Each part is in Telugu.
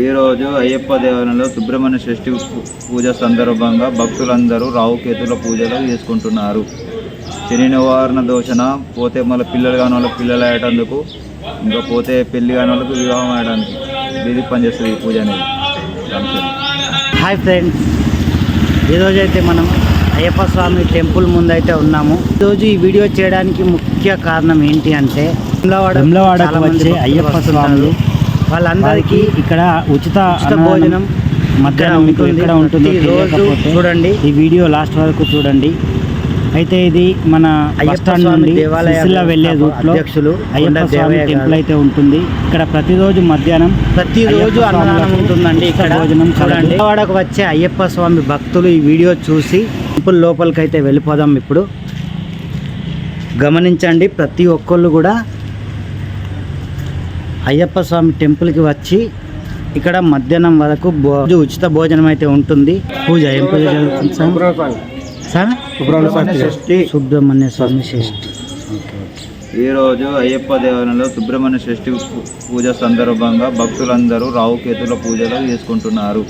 ఈరోజు అయ్యప్ప దేవాలయంలో సుబ్రహ్మణ్య షష్ఠి పూ- పూజ సందర్భంగా భక్తులందరూ రావుకేతుల పూజలు చేసుకుంటున్నారు శని నివారణ దోషణ పోతే మళ్ళీ పిల్లలు కాని వాళ్ళకి పిల్లలు అయ్యేటందుకు ఇంకా పోతే పెళ్ళి కాని వాళ్ళకి వివాహం అయ్యడానికి ఇది పనిచేస్తుంది ఈ పూజ అనేది. హాయ్ ఫ్రెండ్స్ ఈరోజు అయితే మనం అయ్యప్ప స్వామి టెంపుల్ ముందైతే ఉన్నాము ఈరోజు ఈ వీడియో చేయడానికి ముఖ్య కారణం ఏంటి అంటే వేములవాడ వేములవాడకు వచ్చే అయ్యప్ప. స్వాములు వాళ్ళందరికీ ఇక్కడ ఉచిత భోజనం మధ్యాహ్నం మీకు. ఎక్కడ ఉంటుందో చూడండి. ఈ వీడియో లాస్ట్ వరకు చూడండి అయితే ఇది మన బస్ అయ్యప్ప స్టాండ్ స్వామి నుండి సిరిసిల్ల వెళ్ళే రూట్లో అయ్యప్ప స్వామి టెంపుల్. అయితే ఉంటుంది ఇక్కడ ప్రతిరోజు మధ్యాహ్నం ప్రతిరోజు అన్నదానం ఉంటుందండి ఇక్కడ భోజనం. చూడండి వేములవాడకు వచ్చే అయ్యప్ప స్వామి భక్తులు ఈ వీడియో చూసి టెంపుల్ లోపలికి అయితే వెళ్ళిపోదాం ఇప్పుడు గమనించండి ప్రతి ఒక్కళ్ళు కూడా అయ్యప్ప స్వామి టెంపుల్కి వచ్చి ఇక్కడ మధ్యాహ్నం వరకు భో ఉచిత భోజనం అయితే ఉంటుంది. పూజ ఏం పూజ జరుగుతుంది సార్? సుబ్రహ్మణ్య స్వామి షష్ఠి. ఈరోజు అయ్యప్ప దేవాలయంలో సుబ్రహ్మణ్య షష్ఠి పూజ సందర్భంగా భక్తులందరూ రావుకేతుల పూజలు చేసుకుంటున్నారు.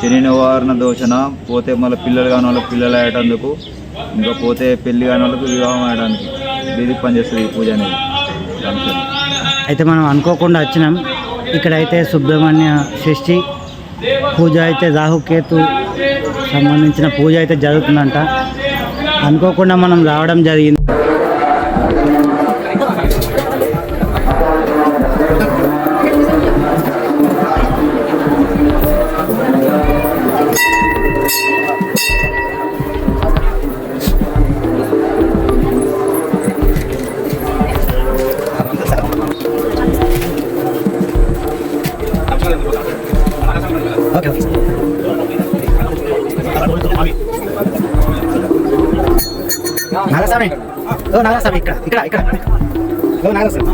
శని నివారణ దోషణ పోతే మళ్ళీ పిల్లలు కాని వాళ్ళకి పిల్లలు అయ్యేటందుకు ఇంకా పోతే పెళ్ళి కాని వాళ్ళకి వివాహం అయ్యడానికి ఇది పనిచేస్తుంది ఈ పూజ అనేది. అయితే మనం అనుకోకుండా వచ్చినాం. ఇక్కడైతే సుబ్రహ్మణ్య షష్ఠి పూజ అయితే రాహుకేతు సంబంధించిన పూజ అయితే జరుగుతుందంట. అనుకోకుండా మనం రావడం జరిగింది. నాగస్వామి ఓ నాగస్వామి ఇక్కడ ఇక్కడ ఇక్కడ ఓ నాగస్వామి